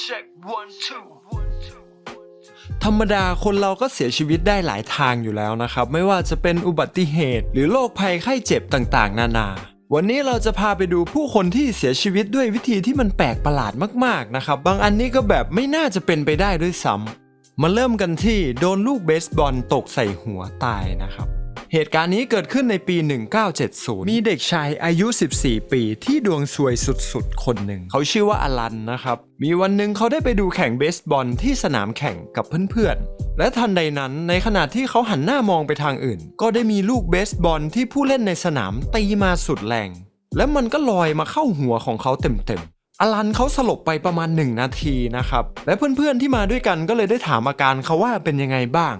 check one two ธรรมดาคนเราก็เสียชีวิตได้หลายทางอยู่แล้วนะครับ ไม่ว่าจะเป็นอุบัติเหตุ หรือโรคภัยไข้เจ็บต่างๆ นานา วันนี้เราจะพาไปดูผู้คนที่เสียชีวิตด้วยวิธีที่มันแปลกประหลาดมากๆนะครับ บางอันนี้ก็แบบไม่น่าจะเป็นไปได้ด้วยซ้ำมาเริ่มกันที่โดนลูกเบสบอลตกใส่หัวตายนะครับ เหตุการณ์นี้เกิดขึ้นในปี 1970 มีเด็กชายอายุ 14 ปีที่ดวงซวยสุดๆ คนหนึ่ง เขาชื่อว่าอลันนะครับ มีวันหนึ่งเขาได้ไปดูแข่งเบสบอลที่สนามแข่งกับเพื่อนๆ และทันใดนั้นในขณะที่เขาหันหน้ามองไปทางอื่น ก็ได้มีลูกเบสบอลที่ผู้เล่นในสนามตีมาสุดแรง และมันก็ลอยมาเข้าหัวของเขาเต็มๆอลันเขาสลบไปประมาณ 1 นาทีนะครับ และเพื่อนๆที่มาด้วยกันก็เลยได้ถามอาการเขาว่าเป็นยังไงบ้าง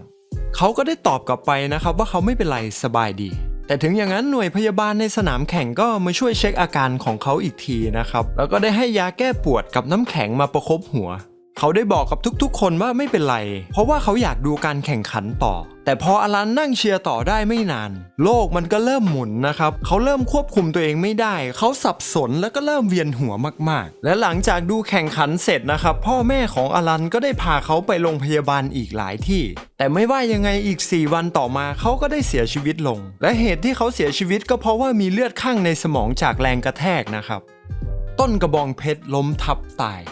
เขาก็ได้ตอบกลับไปนะครับว่าเขาไม่เป็นไรสบายดี แต่ถึงอย่างนั้นหน่วยพยาบาลในสนามแข่งก็มาช่วยเช็คอาการของเขาอีกทีนะครับ แล้วก็ได้ให้ยาแก้ปวดกับน้ำแข็งมาประคบหัว เขาได้บอกกับทุกๆ คนว่าไม่เป็นไร เพราะว่าเขาอยากดูการแข่งขันต่อ แต่พออลันนั่งเชียร์ต่อได้ไม่นาน โลกมันก็เริ่มหมุนนะครับ เขาเริ่มควบคุมตัวเองไม่ได้ เขาสับสนแล้วก็เริ่มเวียนหัวมากๆ และหลังจากดูแข่งขันเสร็จนะครับ พ่อแม่ของอลันก็ได้พาเขาไปโรงพยาบาลอีกหลายที่ แต่ไม่ว่ายังไงอีก 4 วันต่อมาเขาก็ได้เสียชีวิตลง และเหตุที่เขาเสียชีวิตก็เพราะว่ามีเลือดข้างในสมองจากแรงกระแทกนะครับ ต้นกระบองเพชรล้มทับตาย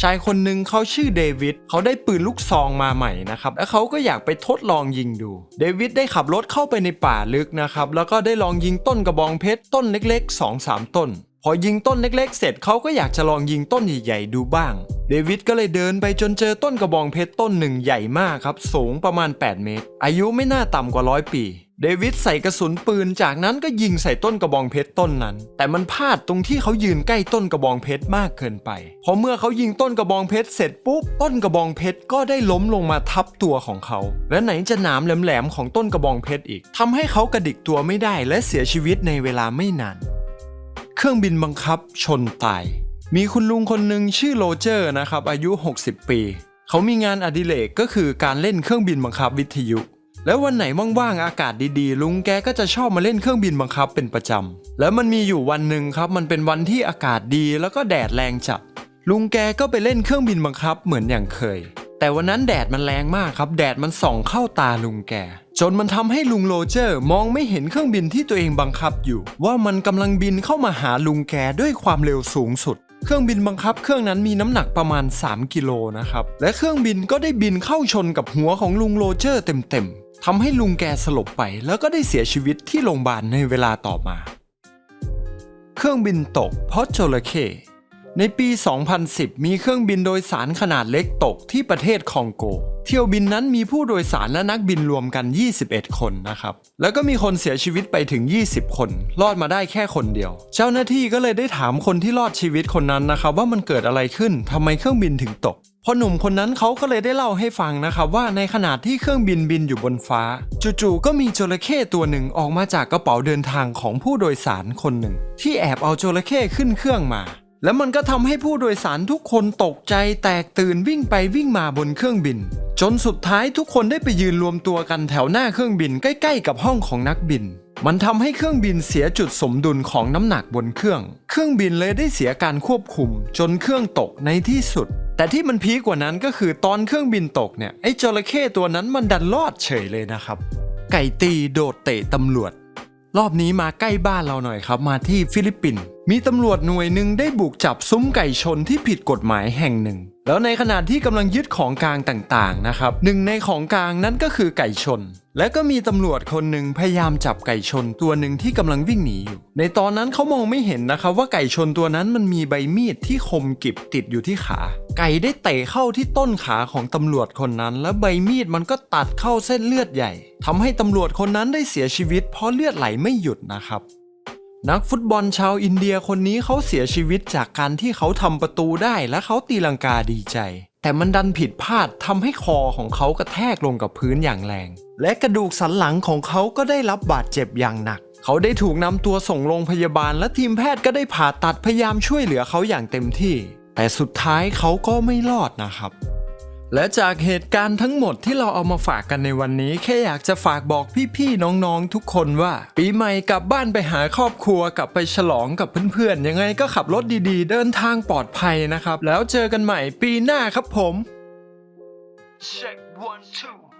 ชายคนหนึ่งเขาชื่อเดวิดเขาได้ปืนลูกซองมาใหม่นะครับและเขาก็อยากไปทดลองยิงดู เดวิดได้ขับรถเข้าไปในป่าลึกนะครับแล้วก็ได้ลองยิงต้นกระบองเพชรต้นเล็กๆ 2-3 ต้น พอยิงต้นเล็กๆ เสร็จเขาก็อยากจะลองยิงต้นใหญ่ๆดูบ้าง เดวิดก็เลยเดินไปจนเจอต้นกระบองเพชรต้นหนึ่งใหญ่มากครับสูงประมาณ 8 เมตร อายุไม่น่าต่ำกว่าร้อยปี เดวิดใส่กระสุนปืนจากนั้นก็ยิงใส่ต้นกระบองเพชรต้นนั้น แต่มันพลาดตรงที่เขายืนใกล้ต้นกระบองเพชรมากเกินไปพอเมื่อเขายิงต้นกระบองเพชรเสร็จปุ๊บต้นกระบองเพชรก็ได้ล้มลงมาทับตัวของเขา และไหนจะหนามแหลมๆของต้นกระบองเพชรอีกทำให้เขากระดิกตัวไม่ได้และเสียชีวิตในเวลาไม่นานเครื่องบินบังคับชนตาย มีคุณลุงคนหนึ่งชื่อโรเจอร์นะครับอายุ 60 ปี เขามีงานอดิเรกก็คือการเล่นเครื่องบินบังคับวิทยุ แล้ววันไหนว่างๆอากาศดีๆ ลุงแกก็จะชอบมาเล่นเครื่องบินบังคับเป็นประจำ แล้วมันมีอยู่วันหนึ่งครับ มันเป็นวันที่อากาศดีแล้วก็แดดแรงจัด ลุงแกก็ไปเล่นเครื่องบินบังคับเหมือนอย่างเคย แต่วันนั้นแดดมันแรงมากครับ แดดมันส่องเข้าตาลุงแก จนมันทำให้ลุงโรเจอร์มองไม่เห็นเครื่องบินที่ตัวเองบังคับอยู่ ว่ามันกำลังบินเข้ามาหาลุงแกด้วยความเร็วสูงสุด เครื่องบินบังคับ เครื่องนั้นมีน้ำหนักประมาณ 3 กิโลนะครับ และเครื่องบินก็ได้บินเข้าชนกับหัวของลุงโรเจอร์เต็มๆทำให้ลุงแกสลบไป แล้วก็ได้เสียชีวิตที่โรงพยาบาลในเวลาต่อมา เครื่องบินตกเพราะจระเข้ในปี 2010 มีเครื่องบินโดยสารขนาดเล็กตกที่ประเทศคองโก เที่ยวบินนั้นมีผู้โดยสารและนักบินรวมกัน 21 คนนะครับ แล้วก็มีคนเสียชีวิตไปถึง 20 คน รอดมาได้แค่คนเดียว เจ้าหน้าที่ก็เลยได้ถามคนที่รอดชีวิตคนนั้นนะครับว่ามันเกิดอะไรขึ้นทำไมเครื่องบินถึงตกพอหนุ่มคนนั้นเขาก็เลยได้เล่าให้ฟังนะครับว่าในขณะที่เครื่องบินบินอยู่บนฟ้า จู่ๆก็มีจระเข้ตัวหนึ่งออกมาจากกระเป๋าเดินทางของผู้โดยสารคนหนึ่ง ที่แอบเอาจระเข้ขึ้นเครื่องมา แล้วมันก็ทำให้ผู้โดยสารทุกคนตกใจแตกตื่นวิ่งไปวิ่งมาบนเครื่องบิน จนสุดท้ายทุกคนได้ไปยืนรวมตัวกันแถวหน้าเครื่องบินใกล้ๆ กับห้องของนักบิน มันทำให้เครื่องบินเสียจุดสมดุลของน้ำหนักบนเครื่อง เครื่องบินเลยได้เสียการควบคุม จนเครื่องตกในที่สุด แต่ที่มันพีคกว่านั้นก็คือตอนเครื่องบินตกเนี่ยไอ้จระเข้ตัวนั้นมันดันรอดเฉยเลยนะครับ ไก่ตีโดดเตะตำรวจ รอบนี้มาใกล้บ้านเราหน่อยครับ มาที่ฟิลิปปินส์ มีตำรวจหน่วยหนึ่งได้บุกจับซุ้มไก่ชนที่ผิดกฎหมายแห่งหนึ่ง แล้วในขณะที่กำลังยึดของกลางต่างๆนะครับหนึ่งในของกลางนั้นก็คือไก่ชน และก็มีตำรวจคนหนึ่งพยายามจับไก่ชนตัวหนึ่งที่กำลังวิ่งหนีอยู่ ในตอนนั้นเขามองไม่เห็นนะครับว่าไก่ชนตัวนั้นมันมีใบมีดที่คมกริบติดอยู่ที่ขา ไก่ได้เตะเข้าที่ต้นขาของตำรวจคนนั้น และใบมีดมันก็ตัดเข้าเส้นเลือดใหญ่ทำให้ตำรวจคนนั้นได้เสียชีวิต เพราะเลือดไหลไม่หยุดนะครับ นักฟุตบอลชาวอินเดียคนนี้เขาเสียชีวิตจากการที่เขาทำประตูได้และเขาตีลังกาดีใจ แต่มันดันผิดพลาดทำให้คอของเขากระแทกลงกับพื้นอย่างแรง และกระดูกสันหลังของเขาก็ได้รับบาดเจ็บอย่างหนัก เขาได้ถูกนำตัวส่งโรงพยาบาล และทีมแพทย์ก็ได้ผ่าตัดพยายามช่วยเหลือเขาอย่างเต็มที่ แต่สุดท้ายเขาก็ไม่รอดนะครับ และจากเหตุการณ์ทั้งหมดที่เราเอามาฝากกันในวันนี้ แค่อยากจะฝากบอกพี่ๆน้องๆทุกคนว่า ปีใหม่กลับบ้านไปหาครอบครัวกลับไปฉลองกับเพื่อนๆ ยังไงก็ขับรถดีๆ เดินทางปลอดภัยนะครับ แล้วเจอกันใหม่ปีหน้าครับผม Check one two